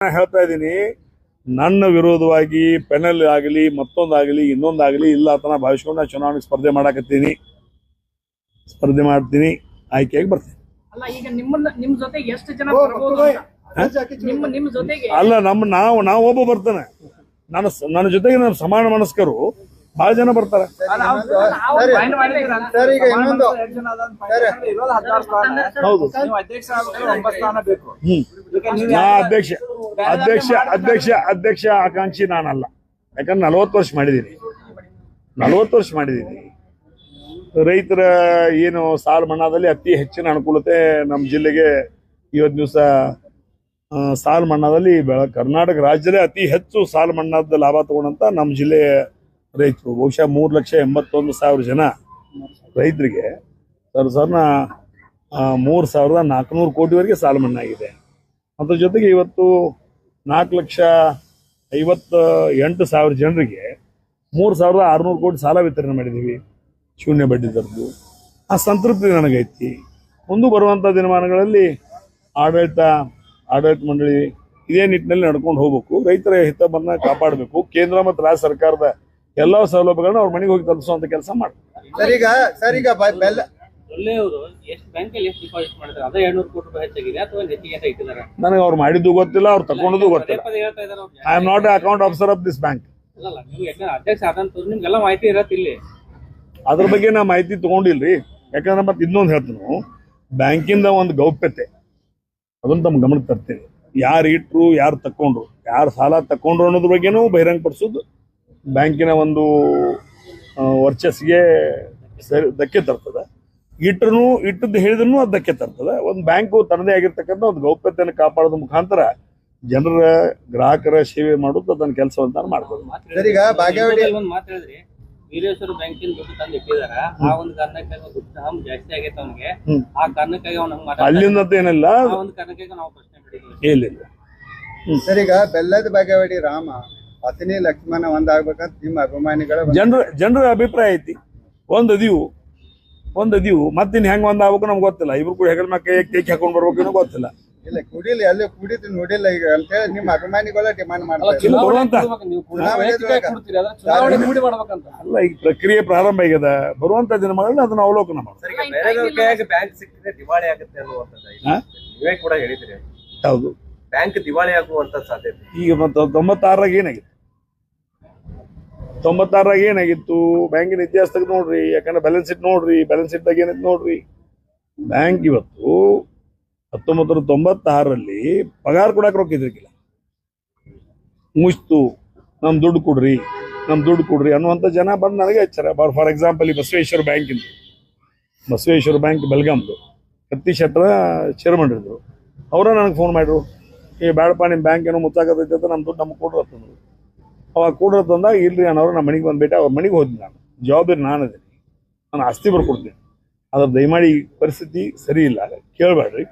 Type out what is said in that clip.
ನಾನು ಹೇಳ್ತಾ ಇದ್ದೀನಿ ನನ್ನ ವಿರೋಧವಾಗಿ ಪೆನಲ್ ಆಗಲಿ ಮತ್ತೊಂದಾಗಲಿ ಇನ್ನೊಂದಾಗಲಿ ಇಲ್ಲ ಅಂತ ನಾನು ಭಾವಿಸ್ಕೊಂಡು ನಾನು ಚುನಾವಣೆಗೆ ಸ್ಪರ್ಧೆ ಮಾಡಕತ್ತೀನಿ. ಸ್ಪರ್ಧೆ ಮಾಡ್ತೀನಿ ಆಯ್ಕೆಯಾಗಿ ಬರ್ತೀನಿ. ಅಲ್ಲ ಈಗ ನಿಮ್ಮನ್ನ ನಿಮ್ ಜೊತೆಗೆ ಎಷ್ಟು ಜನ ಬರ್ಬೋದು ಅಂತ? ನಿಮ್ಮ ನಿಮ್ ಜೊತೆಗೆ? ಅಲ್ಲ ನಮ್ಮ ನಾವು ನಾವು ಒಬ್ಬ ಬರ್ತಾನೆ. ನನ್ನ ಸ- ನನ್ನ ಜೊತೆಗೆ ನಮ್ಮ ಸಮಾನ ಮನಸ್ಕರು ಬಹಳ ಜನ ಬರ್ತಾರೆ. ಹೌದು. ನೀವು ಅಧ್ಯಕ್ಷ ಆಗ್ಬೇಕಾದ್ರೆ ಒಂಬತ್ತು ಸ್ಥಾನ ಬೇಕು. ಹ್ಮ್. ನೀವು ನಾ ಅಧ್ಯಕ್ಷ ಅಧ್ಯಕ್ಷ ಅಧ್ಯಕ್ಷ ಅಧ್ಯಕ್ಷ ಆಕಾಂಕ್ಷಿ ನಾನಲ್ಲ. ಯಾಕಂದ್ರೆ ನಲವತ್ತು ವರ್ಷ ಮಾಡಿದ್ದೀನಿ. ನಲವತ್ತು ವರ್ಷ ಮಾಡಿದ್ದೀನಿ. ರೈತರ ಏನು ಸಾಲ ಮನ್ನಾದಲ್ಲಿ ಅತಿ ಹೆಚ್ಚಿನ ಅನುಕೂಲತೆ ನಮ್ಮ ಜಿಲ್ಲೆಗೆ ಇವತ್ತು ದಿವಸ ಸಾಲ ಮನ್ನಾದಲ್ಲಿ ಬೆಳ ಕರ್ನಾಟಕ ರಾಜ್ಯದಲ್ಲೇ ಅತಿ ಹೆಚ್ಚು ಸಾಲ ಮನ್ನಾದ ಲಾಭ ತಗೊಂಡಂತ ನಮ್ಮ ಜಿಲ್ಲೆಯ ರೈತರು, ಬಹುಶಃ ಮೂರು ಲಕ್ಷ ಎಂಬತ್ತೊಂದು ಸಾವಿರ ಜನ ರೈತರಿಗೆ ಸರ್ನ ಮೂರು ಸಾವಿರದ ನಾಲ್ಕುನೂರು ಕೋಟಿವರೆಗೆ ಸಾಲ ಮನ್ನಾ ಆಗಿದೆ. ಅದ್ರ ಜೊತೆಗೆ ಇವತ್ತು ನಾಲ್ಕು ಲಕ್ಷ ಐವತ್ತ ಎಂಟು ಸಾವಿರ ಜನರಿಗೆ ಮೂರು ಸಾವಿರದ ಆರುನೂರು ಕೋಟಿ ಸಾಲ ವಿತರಣೆ ಮಾಡಿದ್ದೀವಿ. ಶೂನ್ಯ ಬಡ್ಡಿ ದರದ್ದು. ಆ ಸಂತೃಪ್ತಿ ನನಗೈತಿ. ಮುಂದೆ ಬರುವಂಥ ದಿನಮಾನಗಳಲ್ಲಿ ಆಡಳಿತ ಆಡಳಿತ ಮಂಡಳಿ ಇದೇ ನಿಟ್ಟಿನಲ್ಲಿ ನಡ್ಕೊಂಡು ಹೋಗ್ಬೇಕು. ರೈತರ ಹಿತವನ್ನು ಕಾಪಾಡಬೇಕು. ಕೇಂದ್ರ ಮತ್ತು ರಾಜ್ಯ ಸರ್ಕಾರದ ಎಲ್ಲ ಸೌಲಭ್ಯಗಳನ್ನ ಅವ್ರ ಮನೆಗೆ ಹೋಗಿ ತಲುಪಿಸುವಂತ ಕೆಲಸ ಮಾಡ್ತಾರೆ. ಸರ್ ಈಗ ಸರ್ ಈಗ ಬ- ಬೆಲ್ಲ ಒಳ್ಳೆಯವರು ಎಷ್ಟು ಬ್ಯಾಂಕಲ್ಲಿ ಎಷ್ಟು ಡಿಪಾಸಿಟ್ ಮಾಡಿದ್ರೆ? ಅದೇ ಎರಡ್ನೂರು ಕೋಟಿ ರೂಪಾಯಿ ಹೆಚ್ಚಾಗಿದೆ ಅಥವಾ ಹೆಚ್ಚಿಗೆ ಅಂತ ಇಟ್ಟಿದ್ದಾರೆ? ನನಗೆ ಅವ್ರು ಮಾಡಿದ್ದು ಗೊತ್ತಿಲ್ಲ ಅವ್ರು ತಗೊಂಡದ್ದು ಪದೇ ಗೊತ್ತಿಲ್ಲ. ಪದೇ ಹೇಳ್ತಾ ಇದ್ದಾರೆ ಅವ್ರು. I am not account officer of this bank ಅಲ್ಲಲ್ಲ ನೀವು ಯಾಕಂದ್ರೆ ಅಧ್ಯಕ್ಷ ನಿಮ್ಗೆಲ್ಲ ಮಾಹಿತಿ ಇರತ್ತೆ ಇಲ್ಲಿ. ಅದ್ರ ಬಗ್ಗೆ ನಾ ಮಾಹಿತಿ ತಗೊಂಡಿಲ್ರಿ. ಯಾಕಂದ್ರೆ ಮತ್ತೆ ಇನ್ನೊಂದು ಹೇಳ್ತೀನಿ ಬ್ಯಾಂಕಿಂದ ಒಂದು ಗೌಪ್ಯತೆ. ಅದನ್ನು ತಮ್ಮ ಗಮನಕ್ಕೆ ತರ್ತೀವಿ. ಯಾರು ಇಟ್ರು ಯಾರು ತಕೊಂಡ್ರು ಯಾರು ಸಾಲ ತಕೊಂಡ್ರು ಅನ್ನೋದ್ರ ಬಗ್ಗೆನೂ ಬಹಿರಂಗಪಡಿಸೋದು ಬ್ಯಾಂಕಿನ ಒಂದು ವರ್ಚಸ್ಗೆ ವರ್ಚಸ್ಸಿಗೆ ಸರಿ ಧಕ್ಕೆ ತರ್ತದೆ. ಇಟ್ಟರು ಇಟ್ಟದ್ದು ಹೇಳಿದ್ರು ಅದು ಧಕ್ಕೆ ತರ್ತದೆ. ಒಂದು ಬ್ಯಾಂಕು ತನ್ನದೇ ಆಗಿರ್ತಕ್ಕಂಥ ಒಂದು ಗೌಪ್ಯತೆಯನ್ನು ಕಾಪಾಡೋದ್ರ ಮುಖಾಂತರ ಜನರ ಗ್ರಾಹಕರ ಸೇವೆ ಮಾಡೋದು ಅದನ್ನ ಕೆಲಸವಂತ ಮಾಡ್ಬೋದು ಸರ್, ಈಗ ಬಾಗೇವಾಡಿ- ಒಂದು ಮಾತು ಹೇಳಿದ್ರಿ ವೀರೇಶ್ವರ ಬ್ಯಾಂಕಿನ ದುಡ್ಡು ತಂದು ಇಟ್ಟಿದಾರ. ಆ ಒಂದು ಕಾರಣಕ್ಕಾಗಿ ಅವ್ನ್ ದುಡ್ಡು ಹಮ್ ಜಾಸ್ತಿ ಆಗೈತೆ ಅವನಿಗೆ. ಆ ಕಾರಣಕ್ಕಾಗಿ ಅವ್ನು ಹಂಗ್. ಅಲ್ಲಿಂದ ಏನಿಲ್ಲ. ಆ ಒಂದು ಕಾರಣಕ್ಕಾಗಿ ನಾವು ಪ್ರಶ್ನೆ ಮಾಡಿದ್ವಿ ಇಲ್ಲ ಇಲ್ಲ. ಸರ್ ಈಗ ಬೆಲ್ಲದ ಬಾಗೇವಾಡಿ ರಾಮ ಅತನಿ ಲಕ್ಷ್ಮಣ ಒಂದಾಗ್ಬೇಕಂತ ನಿಮ್ಮ ಅಭಿಮಾನಿಗಳ ಒಂದು- ಜನರ ಜನರ ಅಭಿಪ್ರಾಯ ಐತಿ. ಒಂದು ಅದೀವು ಒಂದು ಅದೀವು ಮತ್ತಿನ್ ಹೆಂಗ್ ಒಂದ್ ಆಗ್ಬೇಕು ನಮ್ಗೆ ಗೊತ್ತಿಲ್ಲ. ಇಬ್ರು ಕೂಡ ಹೆಗಲ್ ಮಕ್ಕ ಕೈ ಕೇಕ್ ಹಾಕೊಂಡ್ ಬರ್ಬೇಕು ಗೊತ್ತಿಲ್ಲ. ಇಲ್ಲ ಕುಡಿಲಿ ಅಲ್ಲಿ ಕುಡಿದು ನೋಡಿಲ್ಲ ಈಗ. ಅಂತೇಳಿ ನಿಮ್ಮ ಅಭಿಮಾನಿಗಳ ಡಿಮಾಂಡ್ ಮಾಡ್ತಾರೆ ಅಲ್ಲ ಈಗ ಪ್ರಕ್ರಿಯೆ ಪ್ರಾರಂಭ ಆಗ್ಯದ ಬರುವಂತ ದಿನಗಳಲ್ಲಿ ಅದನ್ನ ಅವಲೋಕನ ಮಾಡಿ ಬ್ಯಾಂಕ್ ಸಿಕ್ಕಿದ್ರೆ ದಿವಾಳಿ ಆಗುತ್ತೆ ಅನ್ನುವಂಥದ್ದು? ನೀವೇ ಕೂಡ ಹೇಳಿದ್ರಿ. ಹೌದು. ಬ್ಯಾಂಕ್ ದಿವಾಳಿ ಆಗುವಂತ ಸಾಧ್ಯತೆ. ಈಗ ಮತ್ತೆ ತೊಂಬತ್ತಾರಾಗ ಏನಾಗಿತ್ತು ತೊಂಬತ್ತಾರಾಗ ಏನಾಗಿತ್ತು? ಬ್ಯಾಂಕಿನ ಇತಿಹಾಸ ನೋಡ್ರಿ, ಯಾಕಂದ್ರೆ ಬ್ಯಾಲೆನ್ಸ್ ಶೀಟ್ ನೋಡ್ರಿ ಬ್ಯಾಲೆನ್ಸ್ ಶೀಟ್ದಾಗ ಏನೈತೆ ನೋಡ್ರಿ? ಬ್ಯಾಂಕ್ ಇವತ್ತು ಹತ್ತೊಂಬತ್ತು ನೂರ ತೊಂಬತ್ತಾರರಲ್ಲಿ ಪಗಾರ ಕೊಡಕ್ಕೆ ರೊಕ್ಕ ಇದ್ರಿಕಿಲ್ಲ. ಮುಚ್ತು ನಮ್ ದುಡ್ಡು ಕೊಡ್ರಿ, ನಮ್ ದುಡ್ಡು ಕೊಡ್ರಿ ಅನ್ನುವಂಥ ಜನ ಬಂದು ನನಗೆ ಹಚ್ಚಾರ. ಫಾರ್ ಎಕ್ಸಾಂಪಲ್ ಈ ಬಸವೇಶ್ವರ ಬ್ಯಾಂಕಿಂದು ಬಸವೇಶ್ವರ ಬ್ಯಾಂಕ್ ಬೆಲ್ಗಾಮ್ದು ಕತ್ತಿ ಶೆಟ್ರ ಚೇರ್ಮನ್ ಇದ್ರು. ಅವರ ನನಗೆ ಫೋನ್ ಮಾಡಿದ್ರು. ಏ ಬೇಡಪ್ಪ ನಿಮ್ಮ ಬ್ಯಾಂಕ್ ಏನೋ ಅಂತ ನಮ್ಮ ದುಡ್ಡು ನಮ್ಗೆ ಕೊಡ್ರಿ ಅಂತಂದ್ರು. ಅವಾಗ ಕೊಡ್ರಿ ತಂದಾಗ, ಇಲ್ರಿ ಅನ್ನೋರು ನಮ್ಮ ಮನೆಗೆ ಬಂದ್ಬಿಟ್ಟೆ. ಅವ್ರ ಮನೆಗೆ ಹೋದ್ನಿ ನಾನು. ಜವಾಬ್ದಾರಿ ನಾನು ಅದೀನಿ. ನಾನು ಆಸ್ತಿ ಬರ್ಕೊಡ್ತೀನಿ. ಅದ್ರ ದಯಮಾಡಿ ಪರಿಸ್ಥಿತಿ ಸರಿ ಇಲ್ಲ. ಕೇಳಬೇಡ್ರಿ